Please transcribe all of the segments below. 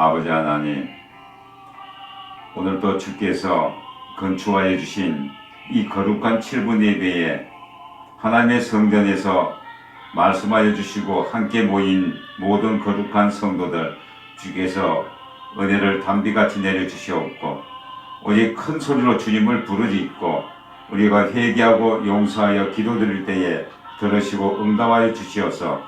아버지 하나님, 오늘도 주께서 건축하여 주신 이 거룩한 7분 예배에 하나님의 성전에서 말씀하여 주시고 함께 모인 모든 거룩한 성도들 주께서 은혜를 담비같이 내려주시옵고 오직 큰 소리로 주님을 부르짖고 우리가 회개하고 용서하여 기도드릴 때에 들으시고 응답하여 주시어서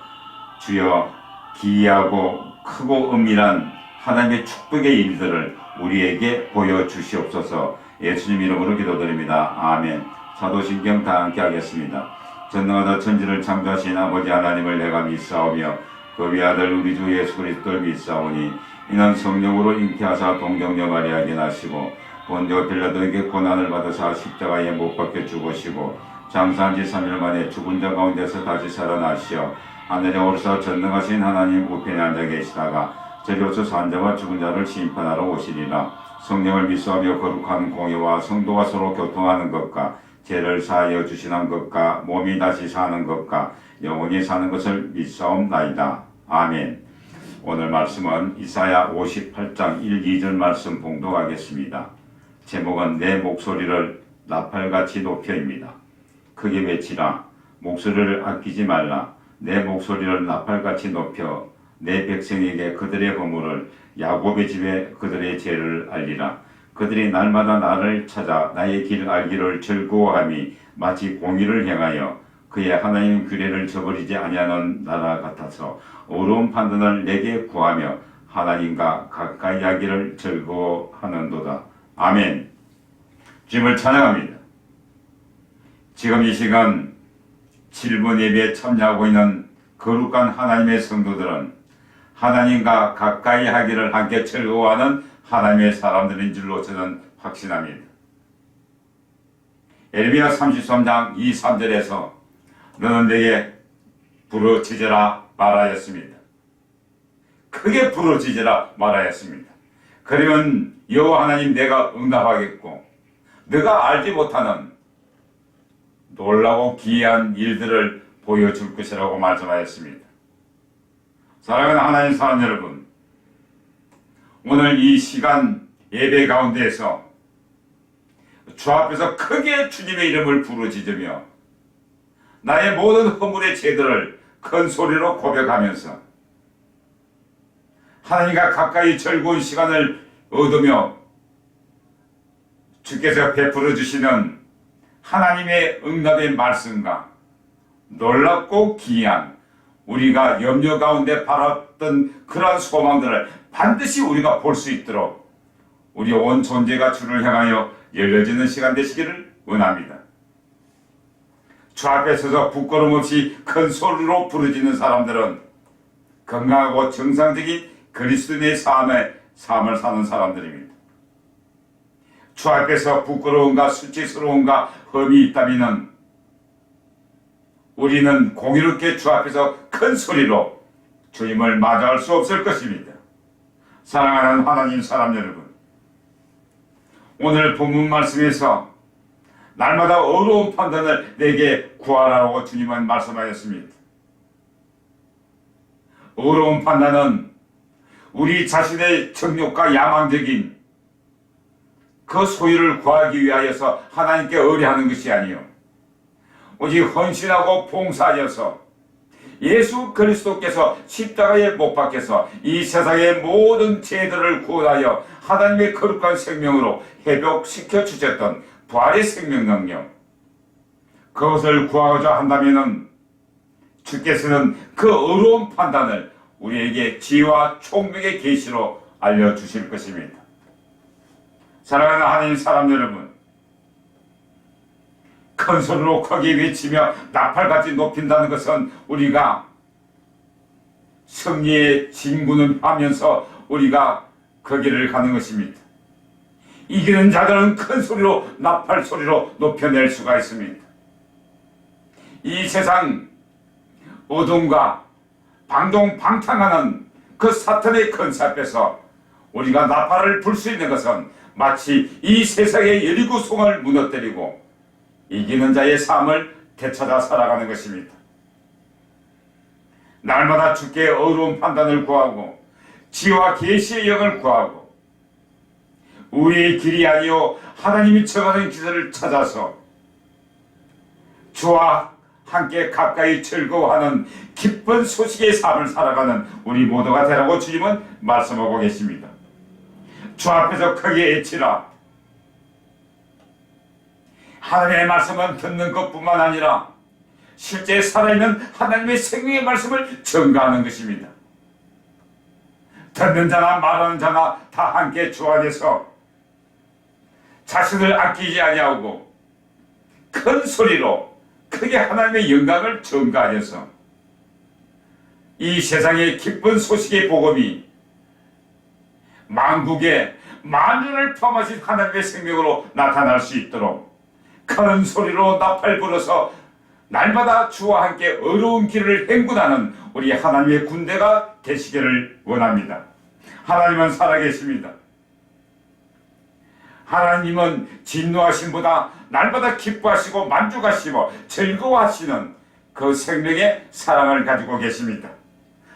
주여 기이하고 크고 은밀한 하나님의 축복의 일들을 우리에게 보여주시옵소서 예수님 이름으로 기도드립니다. 아멘. 사도신경 다 함께 하겠습니다. 전능하다 천지를 창조하신 아버지 하나님을 내가 믿사오며 그 위아들 우리 주 예수 그리스도를 믿사오니 이는 성령으로 잉태하사 동정녀 마리아에게 나시고 본디오 빌라도에게 고난을 받으사 십자가에 못 박혀 죽으시고 장사한 지 3일 만에 죽은 자 가운데서 다시 살아나시어 하늘에 오르사 전능하신 하나님 우편에 앉아 계시다가 저리로서 산자와 죽은 자를 심판하러 오시리라 성령을 믿사하며 거룩한 공의와 성도가 서로 교통하는 것과 죄를 사하여 주시는 것과 몸이 다시 사는 것과 영원히 사는 것을 믿사옵나이다. 아멘. 오늘 말씀은 이사야 58장 1, 2절 말씀 봉독하겠습니다. 제목은 내 목소리를 나팔같이 높여입니다. 크게 외치라. 목소리를 아끼지 말라. 내 목소리를 나팔같이 높여 내 백성에게 그들의 허물을 야곱의 집에 그들의 죄를 알리라. 그들이 날마다 나를 찾아 나의 길 알기를 즐거워함이 마치 공의를 행하여 그의 하나님 규례를 저버리지 아니하는 나라 같아서 어려운 판단을 내게 구하며 하나님과 가까이 하기를 즐거워하는도다. 아멘. 주님을 찬양합니다. 지금 이 시간 7분 예배에 참여하고 있는 거룩한 하나님의 성도들은 하나님과 가까이 하기를 함께 즐거워하는 하나님의 사람들인 줄로 저는 확신합니다. 에르미야 33장 2, 3절에서 너는 내게 부르짖으라 말하였습니다. 크게 부르짖으라 말하였습니다. 그러면 여호와 하나님 내가 응답하겠고 내가 알지 못하는 놀라고 기이한 일들을 보여줄 것이라고 말씀하였습니다. 사랑하는 하나님 사람 여러분, 오늘 이 시간 예배 가운데에서 주 앞에서 크게 주님의 이름을 부르짖으며 나의 모든 허물의 죄들을 큰 소리로 고백하면서 하나님과 가까이 즐거운 시간을 얻으며 주께서 베풀어 주시는 하나님의 응답의 말씀과 놀랍고 기이한 우리가 염려 가운데 바랐던 그러한 소망들을 반드시 우리가 볼 수 있도록 우리 온 존재가 주를 향하여 열려지는 시간 되시기를 원합니다. 주 앞에 서서 부끄럼 없이 큰 소리로 부르짖는 사람들은 건강하고 정상적인 그리스도인의 삶의 삶을 사는 사람들입니다. 주 앞에서 부끄러움과 수치스러움과 험이 있다면 우리는 공의롭게 주 앞에서 큰 소리로 주님을 맞이할 수 없을 것입니다. 사랑하는 하나님 사람 여러분, 오늘 본문 말씀에서 날마다 어려운 판단을 내게 구하라고 주님은 말씀하였습니다. 어려운 판단은 우리 자신의 정욕과 야망적인 그 소유를 구하기 위하여서 하나님께 의뢰하는 것이 아니요. 오직 헌신하고 봉사하여서 예수 그리스도께서 십자가에 못 박혀서 이 세상의 모든 죄들을 구원하여 하나님의 거룩한 생명으로 회복시켜 주셨던 부활의 생명 능력 그것을 구하고자 한다면은 주께서는 그 어려운 판단을 우리에게 지혜와 총명의 계시로 알려주실 것입니다. 사랑하는 하나님 사람 여러분 큰 소리로 크게 외치며 나팔같이 높인다는 것은 우리가 승리의 진군을 하면서 우리가 거기를 가는 것입니다. 이기는 자들은 큰 소리로 나팔 소리로 높여낼 수가 있습니다. 이 세상 어둠과 방동방탕하는 그 사탄의 근세 앞에서 우리가 나팔을 불 수 있는 것은 마치 이 세상의 여리고 송을 무너뜨리고 이기는 자의 삶을 되찾아 살아가는 것입니다. 날마다 주께 어려운 판단을 구하고 지와 계시의 영을 구하고 우리의 길이 아니요 하나님이 정하는 길을 찾아서 주와 함께 가까이 즐거워하는 기쁜 소식의 삶을 살아가는 우리 모두가 되라고 주님은 말씀하고 계십니다. 주 앞에서 크게 외치라. 하나님의 말씀은 듣는 것뿐만 아니라 실제 살아있는 하나님의 생명의 말씀을 전가하는 것입니다. 듣는 자나 말하는 자나 다 함께 주 안에서 자신을 아끼지 아니하고 큰 소리로 크게 하나님의 영광을 전가하여서 이 세상의 기쁜 소식의 복음이 만국에 만전을 포함하신 하나님의 생명으로 나타날 수 있도록 큰 소리로 나팔 불어서 날마다 주와 함께 어려운 길을 행군하는 우리 하나님의 군대가 되시기를 원합니다. 하나님은 살아계십니다. 하나님은 진노하신 보다 날마다 기뻐하시고 만족하시고 즐거워하시는 그 생명의 사랑을 가지고 계십니다.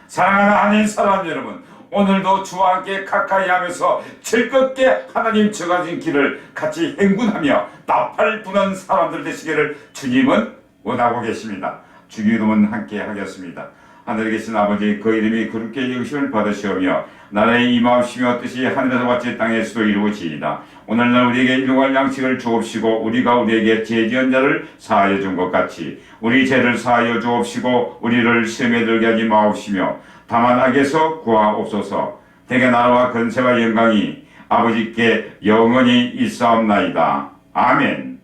사랑하는 하나님 사람 여러분, 오늘도 주와 함께 가까이 하면서 즐겁게 하나님 정하신 길을 같이 행군하며 나팔 부는 사람들 되시기를 주님은 원하고 계십니다. 주기도문 함께 하겠습니다. 하늘에 계신 아버지 그 이름이 그렇게 영심을 받으시오며 나라의 임하옵시며 뜻이 하늘에서 같이 땅에서도 이루어지이다. 오늘날 우리에게 일용할 양식을 주옵시고 우리가 우리에게 죄지은 자를 사하여 준 것 같이 우리 죄를 사하여 주옵시고 우리를 시험에 들게 하지 마옵시며 다만 악에서 구하옵소서 대개 나라와 근세와 영광이 아버지께 영원히 있사옵나이다. 아멘